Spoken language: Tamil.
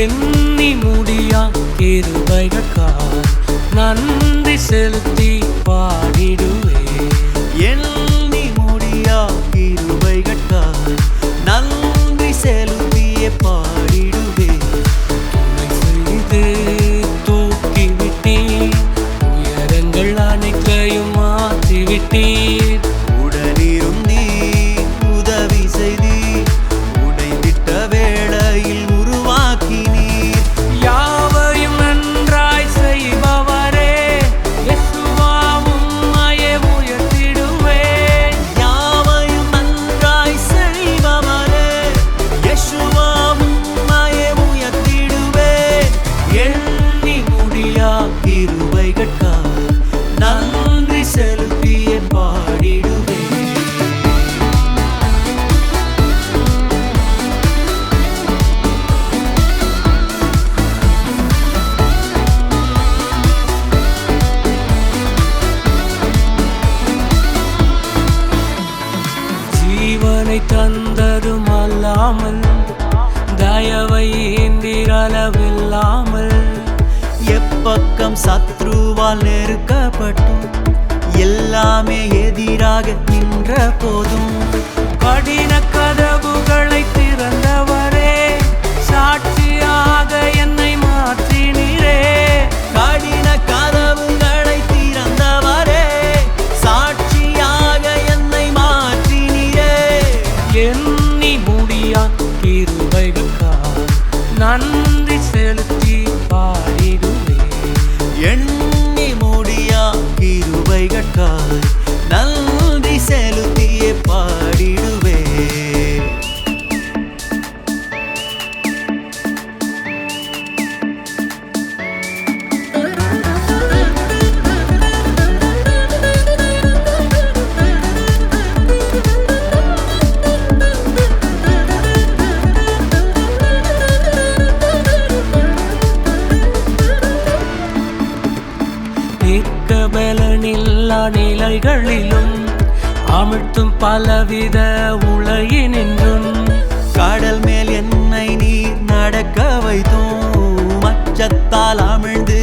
எண்ணி முடியா இருவைகள் நன்றி செலுத்தி பாடிடுவேன். விடாமல் தயவை ஏந்திரளவில்லாமல் எப்பக்கம் சத்ருவால் நெருக்கப்பட்டும் எல்லாமே எதிராக நின்ற போதும். கடின கதவுகளை திறந்தவரே சாட்சியாக என்னை மாற்றினீரே. கடின கதவுகளை திறந்தவரே சாட்சியாக என்னை மாற்றினீரே. என் மலைகளிலும் அமிழ்த்தும் பலவித உலகினின்றும் கடல் மேல் என்னை நீ நடக்க வைத்தோம். அச்சத்தால் அமிழ்ந்து